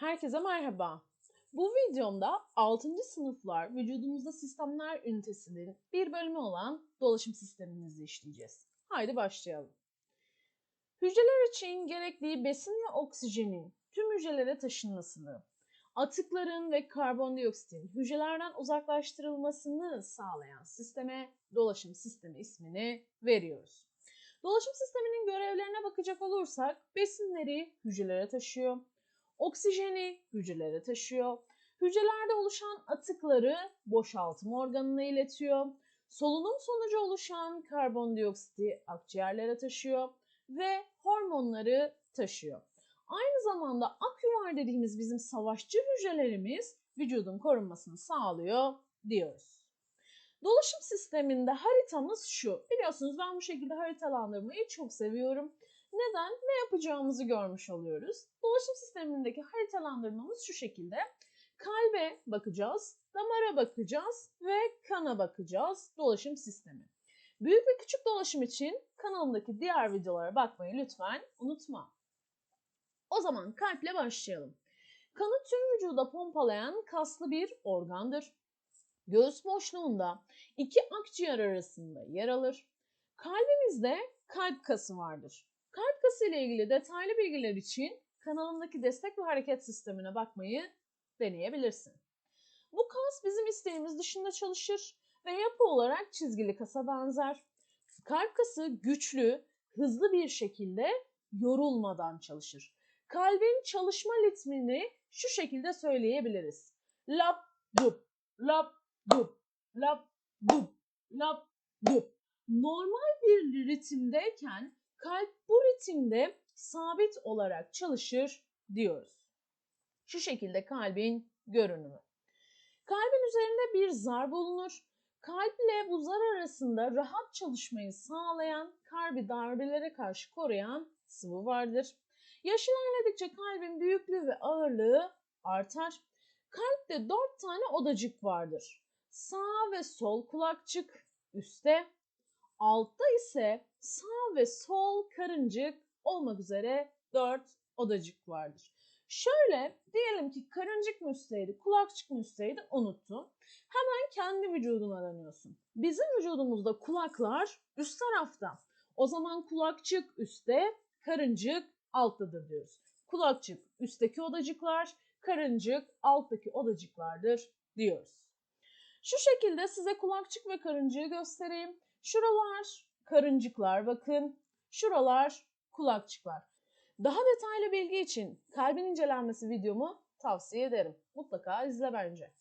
Herkese merhaba. Bu videomda 6. sınıflar vücudumuzda sistemler ünitesinin bir bölümü olan dolaşım sistemimizi işleyeceğiz. Haydi başlayalım. Hücreler için gerekli besin ve oksijenin tüm hücrelere taşınmasını, atıkların ve karbondioksitin hücrelerden uzaklaştırılmasını sağlayan sisteme dolaşım sistemi ismini veriyoruz. Dolaşım sisteminin görevlerine bakacak olursak besinleri hücrelere taşıyor, oksijeni hücrelere taşıyor, hücrelerde oluşan atıkları boşaltım organına iletiyor, solunum sonucu oluşan karbondioksiti akciğerlere taşıyor ve hormonları taşıyor. Aynı zamanda aküvar dediğimiz bizim savaşçı hücrelerimiz vücudun korunmasını sağlıyor diyoruz. Dolaşım sisteminde haritamız şu. Biliyorsunuz ben bu şekilde haritalandırmayı çok seviyorum. Neden? Ne yapacağımızı görmüş oluyoruz. Dolaşım sistemindeki haritalandırmamız şu şekilde. Kalbe bakacağız, damara bakacağız ve kana bakacağız dolaşım sistemi. Büyük ve küçük dolaşım için kanalımdaki diğer videolara bakmayı lütfen unutma. O zaman kalple başlayalım. Kanı tüm vücuda pompalayan kaslı bir organdır. Göğüs boşluğunda iki akciğer arasında yer alır. Kalbimizde kalp kası vardır. Kalp kası ile ilgili detaylı bilgiler için kanalımdaki destek ve hareket sistemine bakmayı deneyebilirsin. Bu kas bizim isteğimiz dışında çalışır ve yapı olarak çizgili kasa benzer. Kalp kası güçlü, hızlı bir şekilde yorulmadan çalışır. Kalbin çalışma ritmini şu şekilde söyleyebiliriz. Lap dup, lap dup, lap dup, lap dup. Normal bir ritimdeyken kalp bu ritimde sabit olarak çalışır diyoruz. Şu şekilde kalbin görünümü. Kalbin üzerinde bir zar bulunur. Kalp ile bu zar arasında rahat çalışmayı sağlayan, kalbi darbelere karşı koruyan sıvı vardır. Yaş ilerledikçe kalbin büyüklüğü ve ağırlığı artar. Kalpte dört tane odacık vardır. Sağ ve sol kulakçık üstte, altta ise sağ ve sol karıncık olmak üzere dört odacık vardır. Şöyle diyelim ki karıncık mı üstteydi, kulakçık mı üstteydi unuttun. Hemen kendi vücuduna dönüyorsun. Bizim vücudumuzda kulaklar üst tarafta. O zaman kulakçık üstte, karıncık alttadır diyoruz. Kulakçık üstteki odacıklar, karıncık alttaki odacıklardır diyoruz. Şu şekilde size kulakçık ve karıncığı göstereyim. Şuralar karıncıklar bakın. Şuralar kulakçıklar. Daha detaylı bilgi için kalbin incelenmesi videomu tavsiye ederim. Mutlaka izle bence.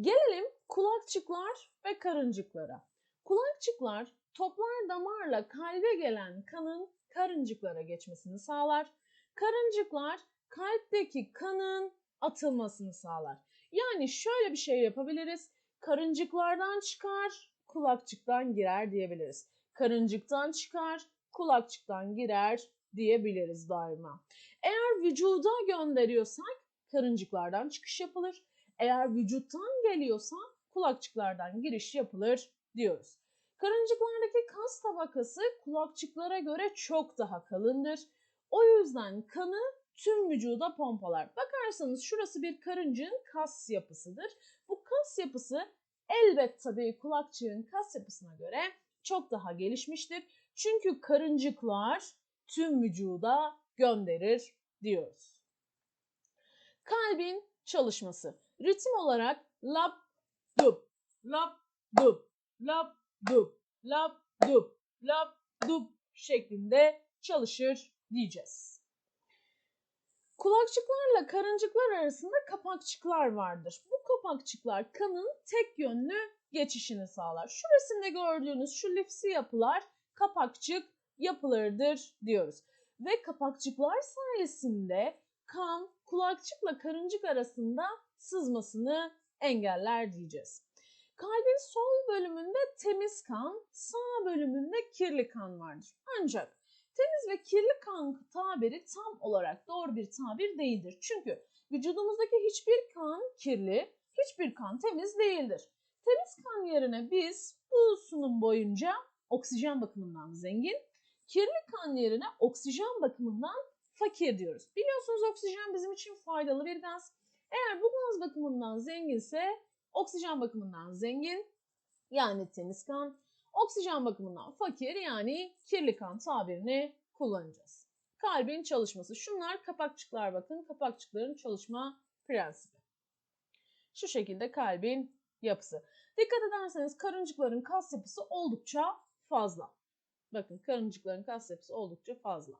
Gelelim kulakçıklar ve karıncıklara. Kulakçıklar toplar damarla kalbe gelen kanın karıncıklara geçmesini sağlar. Karıncıklar kalpteki kanın atılmasını sağlar. Yani şöyle bir şey yapabiliriz. Karıncıklardan çıkar, kulakçıktan girer diyebiliriz. Karıncıktan çıkar, kulakçıktan girer diyebiliriz daima. Eğer vücuda gönderiyorsak karıncıklardan çıkış yapılır. Eğer vücuttan geliyorsa kulakçıklardan giriş yapılır diyoruz. Karıncıklardaki kas tabakası kulakçıklara göre çok daha kalındır. O yüzden kanı tüm vücuda pompalar. Bakarsanız şurası bir karıncığın kas yapısıdır. Bu kas yapısı elbet tabii kulakçığın kas yapısına göre çok daha gelişmiştir. Çünkü karıncıklar tüm vücuda gönderir diyoruz. Kalbin çalışması. Ritim olarak lap dup, lap dup, lap dup, lap dup, lap dup şeklinde çalışır diyeceğiz. Kulakçıklarla karıncıklar arasında kapakçıklar vardır. Bu kapakçıklar kanın tek yönlü geçişini sağlar. Şu gördüğünüz şu lifsi yapılar kapakçık yapılarıdır diyoruz. Ve kapakçıklar sayesinde kan kulakçıkla karıncık arasında sızmasını engeller diyeceğiz. Kalbin sol bölümünde temiz kan, sağ bölümünde kirli kan vardır. Ancak temiz ve kirli kan tabiri tam olarak doğru bir tabir değildir. Çünkü vücudumuzdaki hiçbir kan kirli, hiçbir kan temiz değildir. Temiz kan yerine biz bu sunum boyunca oksijen bakımından zengin, kirli kan yerine oksijen bakımından fakir diyoruz. Biliyorsunuz oksijen bizim için faydalı bir gaz. Eğer bu gaz bakımından zenginse oksijen bakımından zengin yani temiz kan, oksijen bakımından fakir yani kirli kan tabirini kullanacağız. Kalbin çalışması. Şunlar kapakçıklar bakın. Kapakçıkların çalışma prensibi. Şu şekilde kalbin yapısı. Dikkat ederseniz karıncıkların kas yapısı oldukça fazla. Bakın karıncıkların kas yapısı oldukça fazla.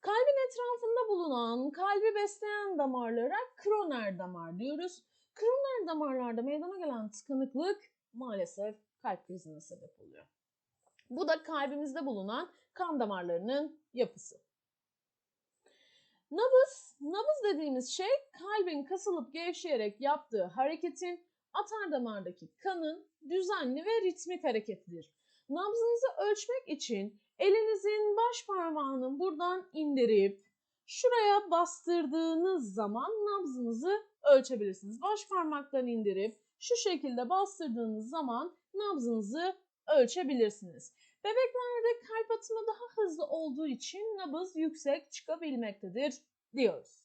Kalbin etrafında bulunan, kalbi besleyen damarlara kroner damar diyoruz. Kroner damarlarda meydana gelen tıkanıklık maalesef kalp krizine sebep oluyor. Bu da kalbimizde bulunan kan damarlarının yapısı. Nabız, nabız dediğimiz şey kalbin kasılıp gevşeyerek yaptığı hareketin atar damardaki kanın düzenli ve ritmik hareketidir. Nabzınızı ölçmek için elinizin baş parmağını buradan indirip şuraya bastırdığınız zaman nabzınızı ölçebilirsiniz. Baş parmaktan indirip şu şekilde bastırdığınız zaman nabzınızı ölçebilirsiniz. Bebeklerde kalp atımı daha hızlı olduğu için nabız yüksek çıkabilmektedir diyoruz.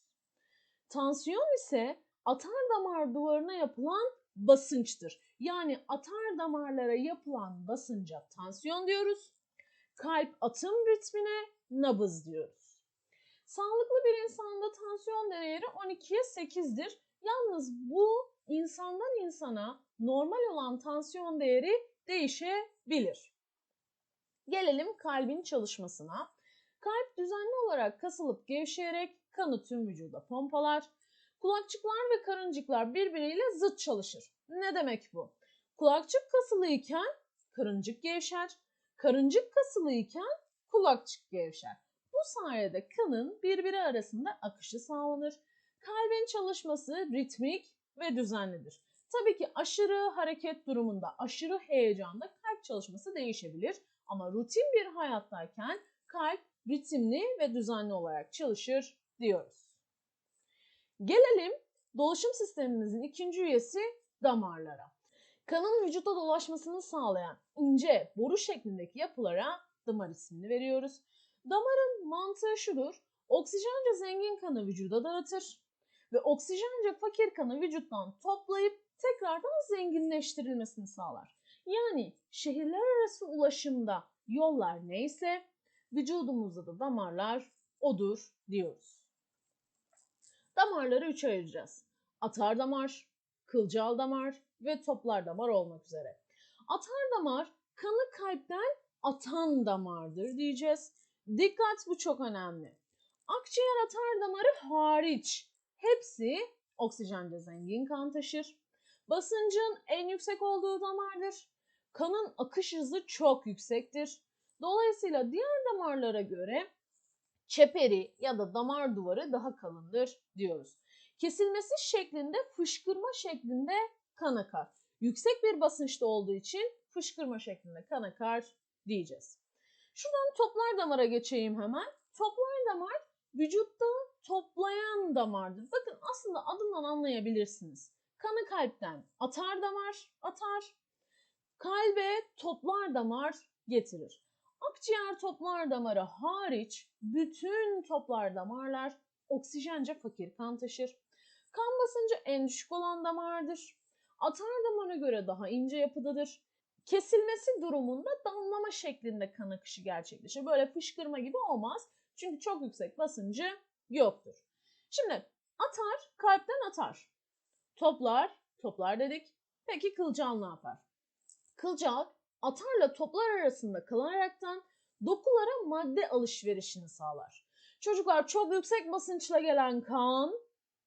Tansiyon ise atar damar duvarına yapılan basınçtır. Yani atar damarlara yapılan basınca tansiyon diyoruz. Kalp atım ritmine nabız diyoruz. Sağlıklı bir insanda tansiyon değeri 12'ye 8'dir. Yalnız bu insandan insana normal olan tansiyon değeri değişebilir. Gelelim kalbin çalışmasına. Kalp düzenli olarak kasılıp gevşeyerek kanı tüm vücuda pompalar. Kulakçıklar ve karıncıklar birbiriyle zıt çalışır. Ne demek bu? Kulakçık kasılıyken karıncık gevşer. Karıncık kasılıyken kulakçık gevşer. Bu sayede kanın birbiri arasında akışı sağlanır. Kalbin çalışması ritmik ve düzenlidir. Tabii ki aşırı hareket durumunda, aşırı heyecanda kalp çalışması değişebilir. Ama rutin bir hayattayken kalp ritimli ve düzenli olarak çalışır diyoruz. Gelelim dolaşım sistemimizin ikinci üyesi damarlara. Kanın vücutta dolaşmasını sağlayan ince boru şeklindeki yapılara damar ismini veriyoruz. Damarın mantığı şudur. Oksijence zengin kanı vücuda dağıtır ve oksijence fakir kanı vücuttan toplayıp tekrardan zenginleştirilmesini sağlar. Yani şehirler arası ulaşımda yollar neyse vücudumuzda da damarlar odur diyoruz. Damarları üçe ayıracağız. Atar damar, kılcal damar ve toplar damar olmak üzere. Atar damar kanı kalpten atan damardır diyeceğiz. Dikkat bu çok önemli. Akciğer atar damarı hariç hepsi oksijence zengin kan taşır. Basıncın en yüksek olduğu damardır. Kanın akış hızı çok yüksektir. Dolayısıyla diğer damarlara göre çeperi ya da damar duvarı daha kalındır diyoruz. Kesilmesi şeklinde fışkırma şeklinde kan akar. Yüksek bir basınçta olduğu için fışkırma şeklinde kan akar diyeceğiz. Şuradan toplar damara geçeyim hemen. Toplar damar vücutta toplayan damardır. Bakın aslında adından anlayabilirsiniz. Kanı kalpten atar damar atar. Kalbe toplar damar getirir. Akciğer toplar damarı hariç bütün toplar damarlar oksijence fakir kan taşır. Kan basıncı en düşük olan damardır. Atar damara göre daha ince yapıdadır. Kesilmesi durumunda damlama şeklinde kan akışı gerçekleşir. Böyle fışkırma gibi olmaz. Çünkü çok yüksek basıncı yoktur. Şimdi atar, kalpten atar. Toplar, toplar dedik. Peki kılcal ne yapar? Kılcal atarla toplar arasında kalaraktan dokulara madde alışverişini sağlar. Çocuklar çok yüksek basınçla gelen kan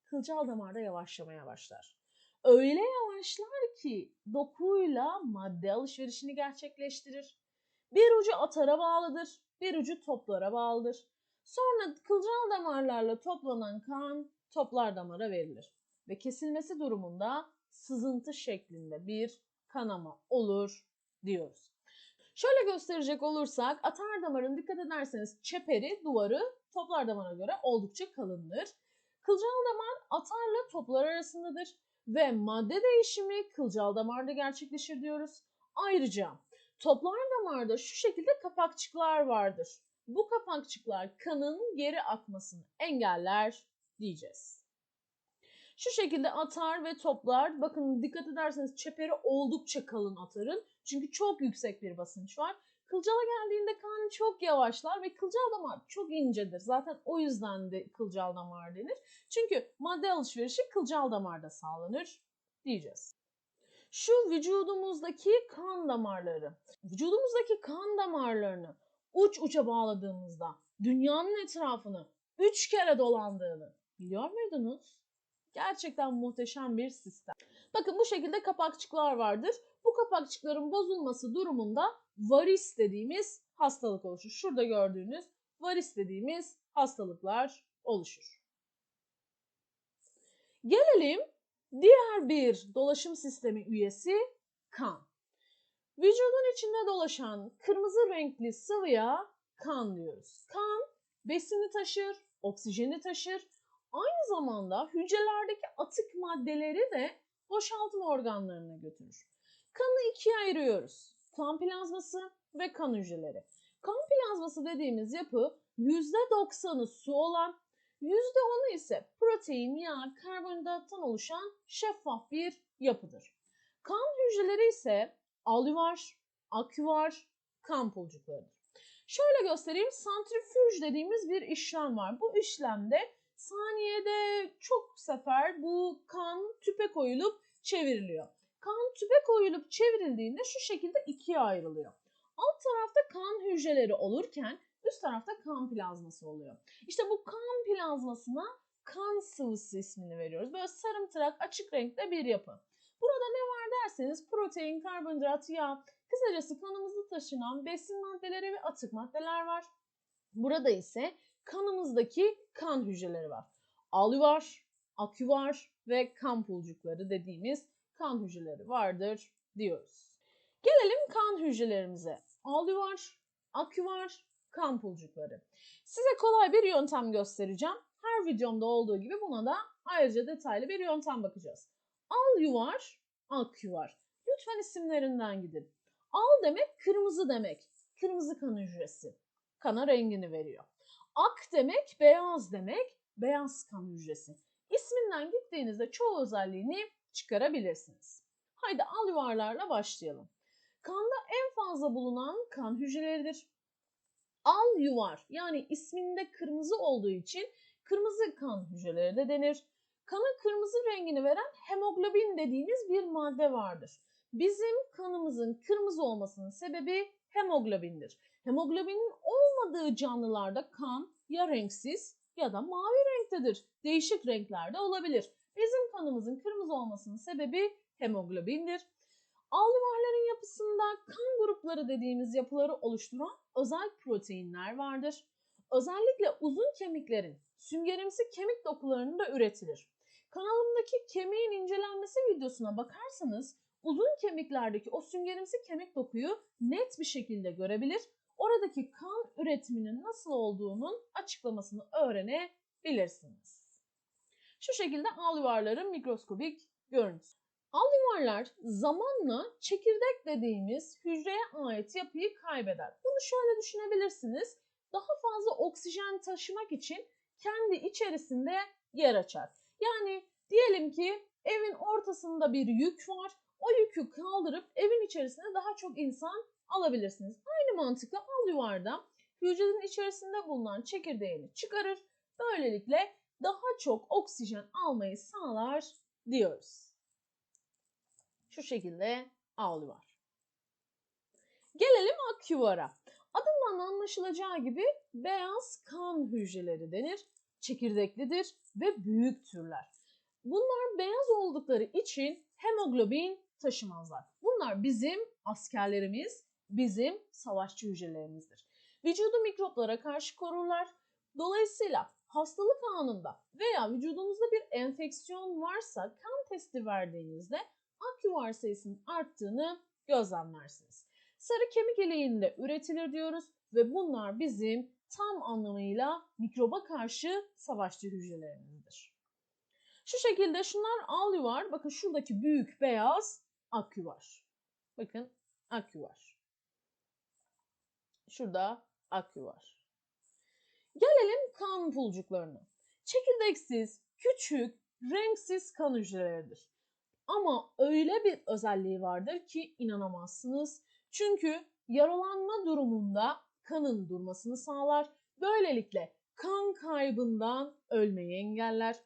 kılcal damarda yavaşlamaya başlar. Öyle yavaşlar ki dokuyla madde alışverişini gerçekleştirir. Bir ucu atara bağlıdır, bir ucu toplara bağlıdır. Sonra kılcal damarlarla toplanan kan toplar damara verilir ve kesilmesi durumunda sızıntı şeklinde bir kanama olur diyoruz. Şöyle gösterecek olursak atar damarın dikkat ederseniz çeperi, duvarı toplar damara göre oldukça kalındır. Kılcal damar atarla toplar arasındadır ve madde değişimi kılcal damarda gerçekleşir diyoruz. Ayrıca toplar damarda şu şekilde kapakçıklar vardır. Bu kapakçıklar kanın geri akmasını engeller diyeceğiz. Şu şekilde atar ve toplar. Bakın dikkat ederseniz çeperi oldukça kalın atarın. Çünkü çok yüksek bir basınç var. Kılcala geldiğinde kan çok yavaşlar ve kılcal damar çok incedir. Zaten o yüzden de kılcal damar denir. Çünkü madde alışverişi kılcal damarda sağlanır diyeceğiz. Şu vücudumuzdaki kan damarları. Vücudumuzdaki kan damarlarını uç uça bağladığımızda dünyanın etrafını üç kere dolandığını biliyor muydunuz? Gerçekten muhteşem bir sistem. Bakın bu şekilde kapakçıklar vardır. Bu kapakçıkların bozulması durumunda varis dediğimiz hastalık oluşur. Şurada gördüğünüz varis dediğimiz hastalıklar oluşur. Gelelim diğer bir dolaşım sistemi üyesi kan. Vücudun içinde dolaşan kırmızı renkli sıvıya kan diyoruz. Kan besini taşır, oksijeni taşır. Aynı zamanda hücrelerdeki atık maddeleri de boşaltım organlarına götürür. Kanı ikiye ayırıyoruz. Kan plazması ve kan hücreleri. Kan plazması dediğimiz yapı %90'ı su olan, %10'u ise protein, yağ, karbonhidrattan oluşan şeffaf bir yapıdır. Kan hücreleri ise alüvar, aküvar, kan pulcuklarıdır. Şöyle göstereyim, santrifüj dediğimiz bir işlem var. Bu işlemde saniyede çok sefer bu kan tüpe koyulup çevriliyor. Kan tüpe koyulup çevrildiğinde şu şekilde ikiye ayrılıyor. Alt tarafta kan hücreleri olurken üst tarafta kan plazması oluyor. İşte bu kan plazmasına kan sıvısı ismini veriyoruz. Böyle sarımtırak açık renkte bir yapı. Burada ne var derseniz protein, karbonhidrat, yağ, kısacası kanımızda taşınan besin maddeleri ve atık maddeler var. Burada ise kanımızdaki kan hücreleri var. Alüvar, aküvar ve kan pulcukları dediğimiz kan hücreleri vardır diyoruz. Gelelim kan hücrelerimize. Alüvar, aküvar, kan pulcukları. Size kolay bir yöntem göstereceğim. Her videomda olduğu gibi buna da ayrıca detaylı bir yöntem bakacağız. Al yuvar, ak yuvar. Lütfen isimlerinden gidin. Al demek kırmızı demek. Kırmızı kan hücresi. Kana rengini veriyor. Ak demek beyaz demek. Beyaz kan hücresi. İsminden gittiğinizde çoğu özelliğini çıkarabilirsiniz. Haydi al yuvarlarla başlayalım. Kanda en fazla bulunan kan hücreleridir. Al yuvar yani isminde kırmızı olduğu için kırmızı kan hücreleri de denir. Kana kırmızı rengini veren hemoglobin dediğimiz bir madde vardır. Bizim kanımızın kırmızı olmasının sebebi hemoglobindir. Hemoglobinin olmadığı canlılarda kan ya renksiz ya da mavi renktedir. Değişik renklerde olabilir. Bizim kanımızın kırmızı olmasının sebebi hemoglobindir. Alüvarların yapısında kan grupları dediğimiz yapıları oluşturan özel proteinler vardır. Özellikle uzun kemiklerin süngerimsi kemik dokularında üretilir. Kanalımdaki kemiğin incelenmesi videosuna bakarsanız uzun kemiklerdeki o süngerimsi kemik dokuyu net bir şekilde görebilir. Oradaki kan üretiminin nasıl olduğunun açıklamasını öğrenebilirsiniz. Şu şekilde al yuvarların mikroskobik görüntüsü. Al yuvarlar zamanla çekirdek dediğimiz hücreye ait yapıyı kaybeder. Bunu şöyle düşünebilirsiniz. Daha fazla oksijen taşımak için kendi içerisinde yer açar. Yani diyelim ki evin ortasında bir yük var. O yükü kaldırıp evin içerisine daha çok insan alabilirsiniz. Aynı mantıkla al yuvarda hücrenin içerisinde bulunan çekirdeğini çıkarır. Böylelikle daha çok oksijen almayı sağlar diyoruz. Şu şekilde ağlı var. Gelelim aküvara. Adından anlaşılacağı gibi beyaz kan hücreleri denir. Çekirdeklidir ve büyük türler. Bunlar beyaz oldukları için hemoglobin taşımazlar. Bunlar bizim askerlerimiz, bizim savaşçı hücrelerimizdir. Vücudu mikroplara karşı korurlar. Dolayısıyla hastalık anında veya vücudunuzda bir enfeksiyon varsa kan testi verdiğinizde aküvar sayısının arttığını gözlemlersiniz. Sarı kemik iliğinde üretilir diyoruz ve bunlar bizim tam anlamıyla mikroba karşı savaşçı hücrelerimizdir. Şu şekilde şunlar alüvar. Bakın şuradaki büyük beyaz aküvar. Bakın aküvar. Şurada aküvar. Gelelim kan pulcuklarına. Çekirdeksiz, küçük, renksiz kan hücreleridir. Ama öyle bir özelliği vardır ki inanamazsınız. Çünkü yaralanma durumunda kanın durmasını sağlar. Böylelikle kan kaybından ölmeyi engeller.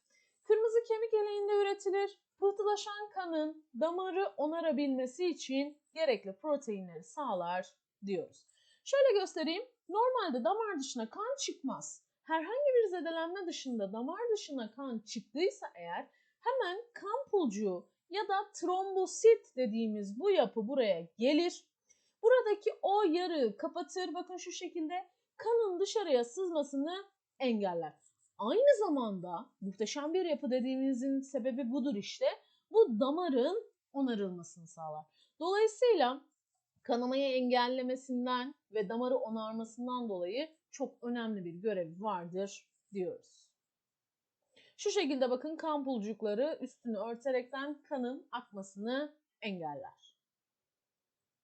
Kırmızı kemik eleğinde üretilir. Pıhtılaşan kanın damarı onarabilmesi için gerekli proteinleri sağlar diyoruz. Şöyle göstereyim. Normalde damar dışına kan çıkmaz. Herhangi bir zedelenme dışında damar dışına kan çıktıysa eğer hemen kan pulcuğu ya da trombosit dediğimiz bu yapı buraya gelir. Buradaki o yarığı kapatır. Bakın şu şekilde kanın dışarıya sızmasını engeller. Aynı zamanda muhteşem bir yapı dediğimizin sebebi budur işte. Bu damarın onarılmasını sağlar. Dolayısıyla kanamayı engellemesinden ve damarı onarmasından dolayı çok önemli bir görevi vardır diyoruz. Şu şekilde bakın kan pulcukları üstünü örterekten kanın akmasını engeller.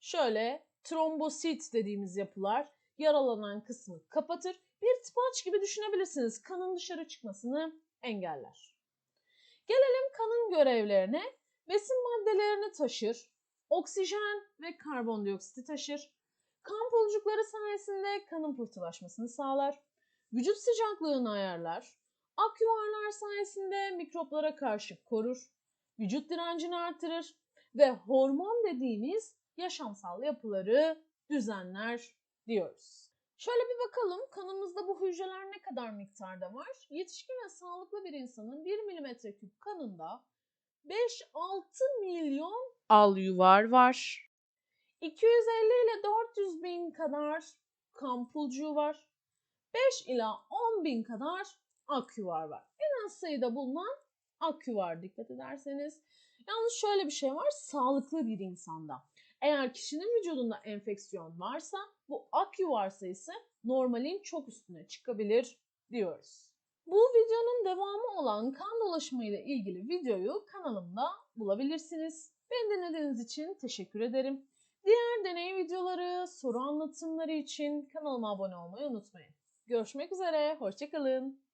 Şöyle trombosit dediğimiz yapılar yaralanan kısmı kapatır. Bir tıpaç gibi düşünebilirsiniz. Kanın dışarı çıkmasını engeller. Gelelim kanın görevlerine. Besin maddelerini taşır, oksijen ve karbondioksiti taşır. Kan pulcukları sayesinde kanın pıhtılaşmasını sağlar. Vücut sıcaklığını ayarlar. Ak yuvarlar sayesinde mikroplara karşı korur. Vücut direncini artırır ve hormon dediğimiz yaşamsal yapıları düzenler diyoruz. Şöyle bir bakalım kanımızda bu hücreler ne kadar miktarda var? Yetişkin ve sağlıklı bir insanın 1 milimetre küp kanında 5-6 milyon al yuvar var. 250 ile 400 bin kadar kan pulcuğu var. 5 ila 10 bin kadar aküvar var. En az sayıda bulunan aküvar dikkat ederseniz. Yalnız şöyle bir şey var sağlıklı bir insanda. Eğer kişinin vücudunda enfeksiyon varsa bu aküvar sayısı normalin çok üstüne çıkabilir diyoruz. Bu videonun devamı olan kan dolaşımı ile ilgili videoyu kanalımda bulabilirsiniz. Beni dinlediğiniz için teşekkür ederim. Diğer deney videoları, soru anlatımları için kanalıma abone olmayı unutmayın. Görüşmek üzere, hoşçakalın.